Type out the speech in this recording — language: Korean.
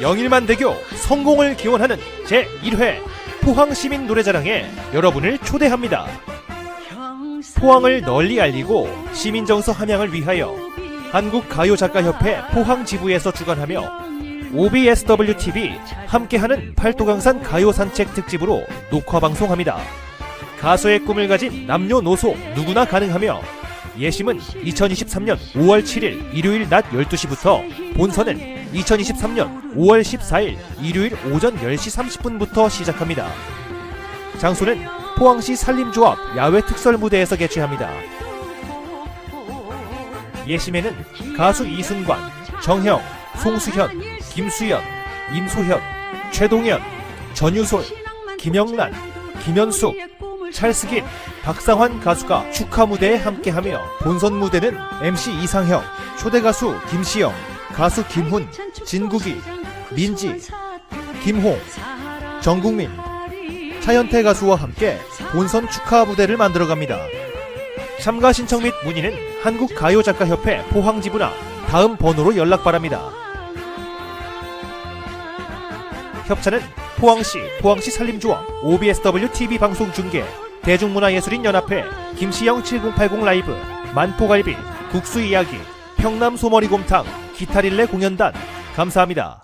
영일만 대교 성공을 기원하는 제1회 포항시민 노래자랑에 여러분을 초대합니다. 포항을 널리 알리고 시민정서 함양을 위하여 한국가요작가협회 포항지부에서 주관하며 OBSWTV 함께하는 팔도강산 가요산책 특집으로 녹화방송합니다. 가수의 꿈을 가진 남녀노소 누구나 가능하며 예심은 2023년 5월 7일 일요일 낮 12시부터 본선은 2023년 5월 14일 일요일 오전 10시 30분부터 시작합니다. 장소는 포항시 산림조합 야외 특설 무대에서 개최합니다. 예심에는 가수 이승관, 정형, 송수현, 김수연, 임소현, 최동현, 전유솔, 김영란, 김현숙, 찰스긴, 박상환 가수가 축하 무대에 함께하며 본선 무대는 MC 이상형, 초대 가수 김시영, 가수 김훈, 진국이, 민지, 김홍, 정국민, 차현태 가수와 함께 본선 축하 무대를 만들어갑니다. 참가 신청 및 문의는 한국가요작가협회 포항지부나 다음 번호로 연락 바랍니다. 협찬은 포항시, 포항시 산림조합, OBSW TV 방송 중계, 대중문화예술인연합회, 김시영 7080 라이브, 만포갈비, 국수 이야기, 평남 소머리곰탕, 기타릴레 공연단, 감사합니다.